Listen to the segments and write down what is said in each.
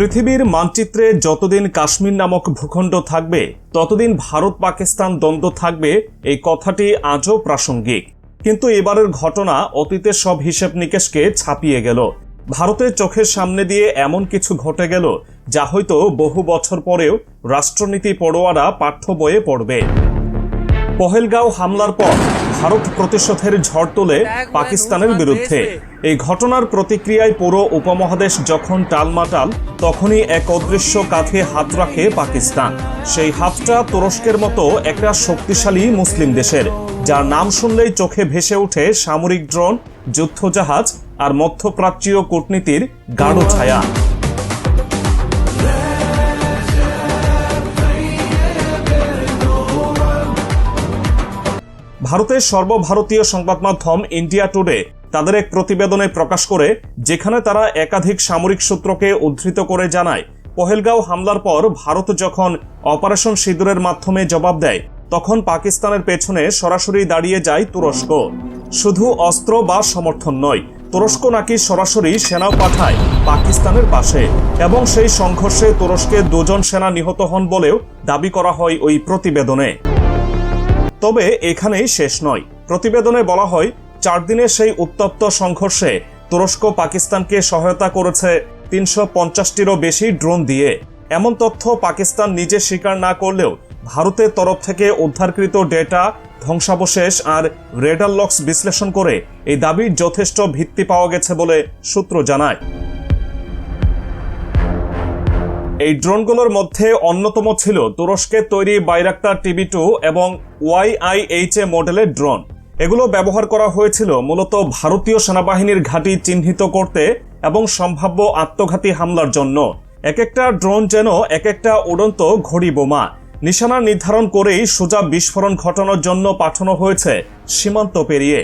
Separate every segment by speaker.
Speaker 1: পৃথিবীর মানচিত্রে যতদিন কাশ্মীর নামক ভূখণ্ড থাকবে, ততদিন ভারত পাকিস্তান দ্বন্দ্ব থাকবে, এই কথাটি আজও প্রাসঙ্গিক। কিন্তু এবারের ঘটনা অতীতের সব হিসেব নিকেশকে ছাপিয়ে গেল। ভারতের চোখের সামনে দিয়ে এমন কিছু ঘটে গেল, যা হয়তো বহু বছর পরেও রাষ্ট্রনীতি পড়োয়ারা পাঠ্য বইয়ে পড়বে। পহেলগাঁও হামলার পর ভারত প্রতিশোধের ঝড় তোলে পাকিস্তানের বিরুদ্ধে। এই ঘটনার প্রতিক্রিয়ায় পুরো উপমহাদেশ যখন টালমাটাল তখনই এক অদৃশ্য কাঁধে হাত রাখে পাকিস্তান। সেই হাতটা তুরস্কের মতো একটা শক্তিশালী মুসলিম দেশের যার নাম শুনলেই চোখে ভেসে ওঠে সামরিক ড্রোন যুদ্ধজাহাজ আর মধ্যপ্রাচ্যীয় কূটনীতির গাঢ় ছায়া। ভারতের সর্বভারতীয় সংবাদ মাধ্যম ইন্ডিয়া টুডে তাদের এক প্রতিবেদনে প্রকাশ করে, যেখানে তারা একাধিক সামরিক সূত্রকে উদ্ধৃত করে জানায়, পহেলগাঁও হামলার পর ভারত যখন অপারেশন সিঁদুরের মাধ্যমে জবাব দেয়, তখন পাকিস্তানের পেছনে সরাসরি দাঁড়িয়ে যায় তুরস্ক। শুধু অস্ত্র বা সমর্থন নয়, তুরস্ক নাকি সরাসরি সেনাও পাঠায় পাকিস্তানের পাশে, এবং সেই সংঘর্ষে তুরস্কে দুজন সেনা নিহত হন বলেও দাবি করা হয় ওই প্রতিবেদনে। তবে এখানেই শেষ নয়। প্রতিবেদনে বলা হয়, চার দিনের সেই উত্তপ্ত সংঘর্ষে তুরস্ক পাকিস্তানকে সহায়তা করেছে তিনশো পঞ্চাশটিরও বেশি ড্রোন দিয়ে। এমন তথ্য পাকিস্তান নিজে স্বীকার না করলেও ভারতের তরফ থেকে উদ্ধারকৃত ডেটা, ধ্বংসাবশেষ আর রেডার লক্স বিশ্লেষণ করে এই দাবির যথেষ্ট ভিত্তি পাওয়া গেছে বলে সূত্র জানায়। এই ড্রোনগুলোর মধ্যে অন্যতম ছিল তুরস্কের তৈরি বাইরাক্তার টিভি টু এবং ওয়াইআইএইচ এ মডেলের ড্রোন। এগুলো ব্যবহার করা হয়েছিল মূলত ভারতীয় সেনাবাহিনীর ঘাঁটি চিহ্নিত করতে এবং সম্ভাব্য আত্মঘাতী হামলার জন্য। এক একটা ড্রোন যেন এক একটা উড়ন্ত ঘড়ি বোমা। নিশানা নির্ধারণ করেই সোজা বিস্ফোরণ ঘটানোর জন্য পাঠানো হয়েছে সীমান্ত পেরিয়ে।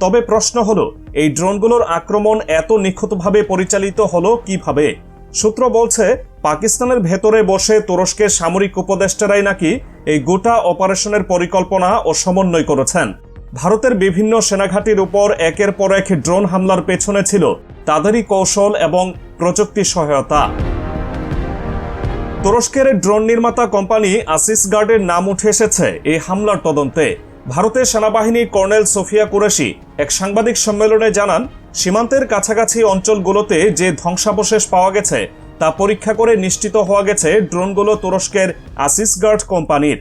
Speaker 1: তবে প্রশ্ন হলো, এই ড্রোনগুলোর আক্রমণ এত নিখুঁতভাবে পরিচালিত হলো কীভাবে? সূত্র বলছে, পাকিস্তানের ভেতরে বসে তুরস্কের সামরিক উপদেষ্টারাই নাকি এই গোটা অপারেশনের পরিকল্পনা ও সমন্বয় করেছেন। ভারতের বিভিন্ন সেনাঘাটির উপর একের পর এক ড্রোন হামলার পেছনে ছিল তাদেরই কৌশল এবং প্রযুক্তি সহায়তা। তুরস্কের ড্রোন নির্মাতা কোম্পানি আসিস গার্ডের নাম উঠে এসেছে এই হামলার তদন্তে। ভারতের সেনাবাহিনী কর্নেল সোফিয়া কুরেশি এক সাংবাদিক সম্মেলনে জানান সীমান্তের কাছাকাছি অঞ্চলগুলোতে যে ধ্বংসাবশেষ পাওয়া গেছে তা পরীক্ষা করে নিশ্চিত হওয়া গেছে ড্রোনগুলো তুরস্কের আসিস গার্ড কোম্পানির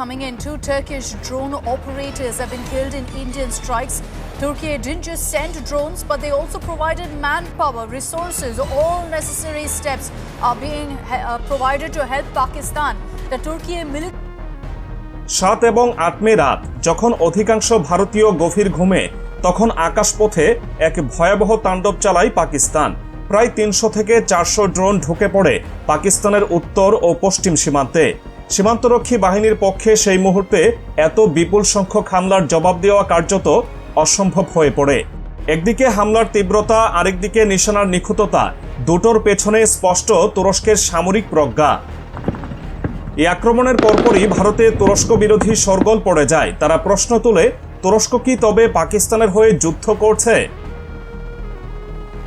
Speaker 2: coming in, two Turkish drone operators have been killed in Indian strikes. Turkey didn't just send drones, but they also provided manpower, resources. All necessary steps are being uh, provided to help Pakistan. The Turkey military.
Speaker 1: সাত এবং আট মে রাত, যখন অধিকাংশ ভারতীয় গভীর ঘুমে, তখন আকাশপথে এক ভয়াবহ তাণ্ডব চালায় পাকিস্তান। প্রায় তিনশো থেকে চারশো ড্রোন ঢুকে পড়ে পাকিস্তানের উত্তর ও পশ্চিম সীমান্তে। সীমান্তরক্ষী বাহিনীর পক্ষে সেই মুহূর্তে এত বিপুল সংখ্যক হামলার জবাব দেওয়া কার্যত অসম্ভব হয়ে পড়ে। একদিকে হামলার তীব্রতা, আরেকদিকে নিশানার নিখুঁততা, দুটোর পেছনে স্পষ্ট তুরস্কের সামরিক প্রজ্ঞা। এই আক্রমণের পরপরই ভারতে তুরস্ক বিরোধী সরগোল পড়ে যায়। তারা প্রশ্ন তুলে, তুরস্ক কি তবে পাকিস্তানের হয়ে যুদ্ধ করছে?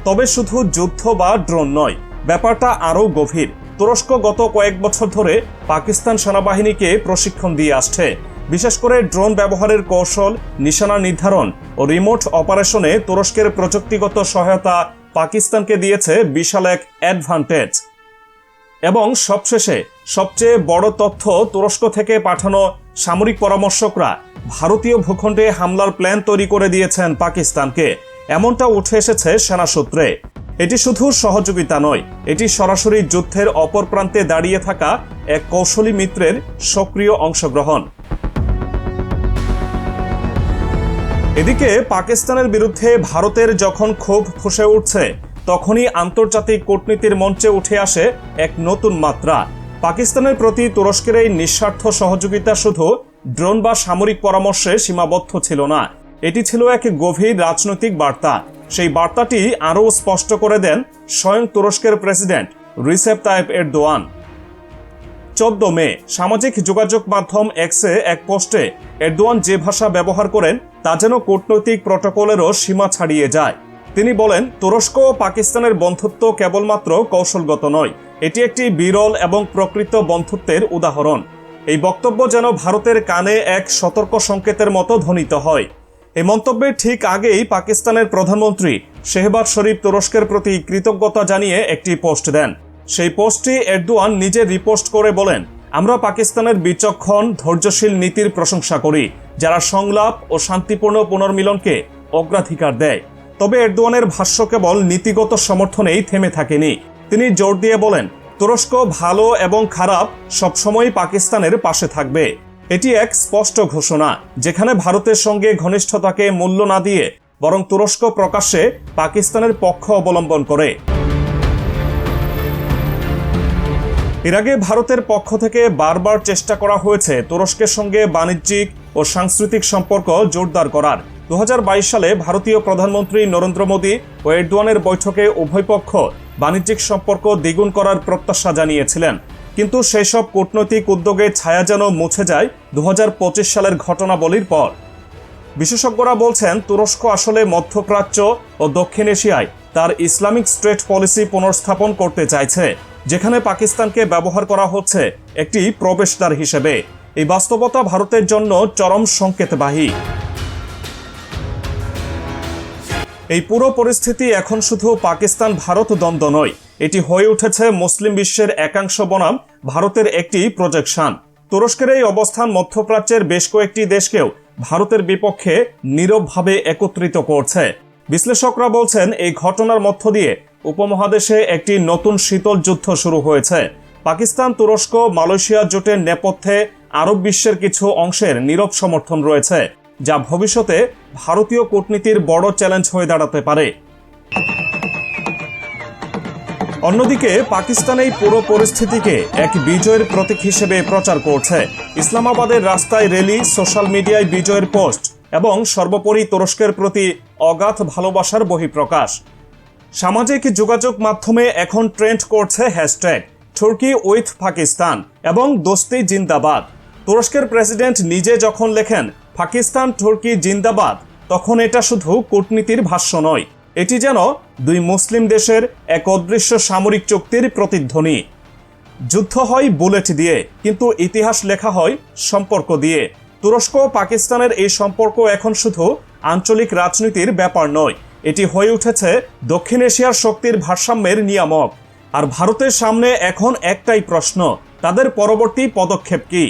Speaker 1: তবে শুধু যুদ্ধ বা ড্রোন নয়, ব্যাপারটা আরও গভীর। তুরস্ক গত কয়েক বছর ধরে পাকিস্তান সেনাবাহিনীকে প্রশিক্ষণ দিয়ে আসছে। বিশেষ করে ড্রোন ব্যবহারের কৌশল, নিশানা নির্ধারণ ও রিমোট অপারেশনে তুরস্কের প্রযুক্তিগত সহায়তা পাকিস্তানকে দিয়েছে বিশাল এক অ্যাডভান্টেজ। এবং সবশেষে সবচেয়ে বড় তথ্য তুরস্ক থেকে পাঠানো সামরিক পরামর্শকরা ভারতীয় ভূখণ্ডে হামলার প্ল্যান তৈরি করে দিয়েছেন পাকিস্তানকে। এমনটা উঠে এসেছে সেনা সূত্রে। এটি শুধু সহযোগিতা নয়, এটি সরাসরি যুদ্ধের অপর প্রান্তে দাঁড়িয়ে থাকা এক কৌশলী মিত্রের সক্রিয় অংশগ্রহণ। এদিকে পাকিস্তানের বিরুদ্ধে ভারতের যখন ক্ষোভ ফুসে উঠছে, তখনই আন্তর্জাতিক কূটনীতির মঞ্চে উঠে আসে এক নতুন মাত্রা। পাকিস্তানের প্রতি তুরস্কের এই নিঃস্বার্থ সহযোগিতা শুধু ড্রোন বা সামরিক পরামর্শে সীমাবদ্ধ ছিল না, এটি ছিল এক গভীর রাজনৈতিক বার্তা। সেই বার্তাটি আরও স্পষ্ট করে দেন স্বয়ং তুরস্কের প্রেসিডেন্ট রিসেপ তায়েব এরদোয়ান। চোদ্দ মে, সামাজিক যোগাযোগ মাধ্যম এক্সে এক পোস্টে এরদোয়ান যে ভাষা ব্যবহার করেন, তা যেন কূটনৈতিক প্রটোকলেরও সীমা ছাড়িয়ে যায়। তিনি বলেন, তুরস্ক ও পাকিস্তানের বন্ধুত্ব কেবলমাত্র কৌশলগত নয়, এটি একটি বিরল এবং প্রকৃত বন্ধুত্বের উদাহরণ। এই বক্তব্য যেন ভারতের কানে এক সতর্ক সংকেতের মতো ধ্বনিত হয়। এই মন্তব্যের ঠিক আগেই পাকিস্তানের প্রধানমন্ত্রী শেহবাজ শরীফ তুরস্কের প্রতি কৃতজ্ঞতা জানিয়ে একটি পোস্ট দেন। সেই পোস্টটি এরদোয়ান নিজে রিপোস্ট করে বলেন, আমরা পাকিস্তানের বিচক্ষণ, ধৈর্যশীল নীতির প্রশংসা করি, যারা সংলাপ ও শান্তিপূর্ণ পুনর্মিলনকে অগ্রাধিকার দেয়। তবে এরদোয়ানের ভাষ্য কেবল নীতিগত সমর্থনেই থেমে থাকেনি। তিনি জোর দিয়ে বলেন, তুরস্ক ভালো এবং খারাপ সবসময়ই পাকিস্তানের পাশে থাকবে। এটি এক স্পষ্ট ঘোষণা, যেখানে ভারতের সঙ্গে ঘনিষ্ঠতাকে মূল্য না দিয়ে বরং তুরস্ক প্রকাশ্যে পাকিস্তানের পক্ষ অবলম্বন করে। এর আগে ভারতের পক্ষ থেকে বারবার চেষ্টা করা হয়েছে তুরস্কের সঙ্গে বাণিজ্যিক ও সাংস্কৃতিক সম্পর্ক জোরদার করার। দু হাজার বাইশ সালে ভারতীয় প্রধানমন্ত্রী নরেন্দ্র মোদী ও এরদোয়ানের বৈঠকে উভয় পক্ষ বাণিজ্যিক সম্পর্ক দ্বিগুণ করার প্রত্যাশা জানিয়েছিলেন। কিন্তু সেই সব কূটনৈতিক উদ্যোগে ছায়া যেন মুছে যায় দু হাজার পঁচিশ সালের ঘটনাবলীর পর। বিশেষজ্ঞরা বলছেন, তুরস্ক আসলে মধ্যপ্রাচ্য ও দক্ষিণ এশিয়ায় তার ইসলামিক স্টেট পলিসি পুনর্স্থাপন করতে চাইছে, যেখানে পাকিস্তানকে ব্যবহার করা হচ্ছে একটি প্রবেশদ্বার হিসেবে। এই বাস্তবতা ভারতের জন্য চরম সংকেতবাহী। এই পুরো পরিস্থিতি এখন শুধু পাকিস্তান, ভারত দ্বন্দ্ব নয়। এটি হয়ে উঠেছে মুসলিম বিশ্বের একাংশ বনাম, ভারতের একটি প্রজেকশন তুরস্কের এই অবস্থান মধ্যপ্রাচ্যের বেশ কয়েকটি দেশকেও ভারতের বিপক্ষে নীরবভাবে একত্রিত করছে। বিশ্লেষকরা বলছেন, এই ঘটনার মধ্য দিয়ে উপমহাদেশে একটি নতুন শীতল যুদ্ধ শুরু হয়েছে। পাকিস্তান, তুরস্ক, মালয়েশিয়া জোটের নেপথ্যে আরব বিশ্বের কিছু অংশের নীরব সমর্থন রয়েছে। যা ভবিষ্যতে ভারতীয় কূটনীতির বড় চ্যালেঞ্জ হয়ে দাঁড়াতে পারে। অন্যদিকে পাকিস্তান এই পুরো পরিস্থিতিকে এক বিজয়ের প্রতীক হিসেবে প্রচার করছে। ইসলামাবাদের রাস্তায় র্যালি সোশ্যাল মিডিয়ায় বিজয়ের পোস্ট এবং সর্বোপরি তুরস্কের প্রতি অগাধ ভালোবাসার বহিঃপ্রকাশ। সামাজিক যোগাযোগ মাধ্যমে এখন ট্রেন্ড করছে হ্যাশট্যাগ তুর্কি উইথ পাকিস্তান এবং দোস্তি জিন্দাবাদ তুরস্কের প্রেসিডেন্ট নিজে যখন লেখেন পাকিস্তান তুর্কি জিন্দাবাদ, তখন এটা শুধু কূটনীতির ভাষ্য নয়। এটি যেন দুই মুসলিম দেশের এক অদৃশ্য সামরিক চুক্তির প্রতিধ্বনি। যুদ্ধ হয় বুলেট দিয়ে, কিন্তু ইতিহাস লেখা হয় সম্পর্ক দিয়ে। তুরস্ক পাকিস্তানের এই সম্পর্ক এখন শুধু আঞ্চলিক রাজনীতির ব্যাপার নয়। এটি হয়ে উঠেছে দক্ষিণ এশিয়ার শক্তির ভারসাম্যের নিয়ামক। আর ভারতের সামনে এখন একটাই প্রশ্ন, তাদের পরবর্তী পদক্ষেপ কি?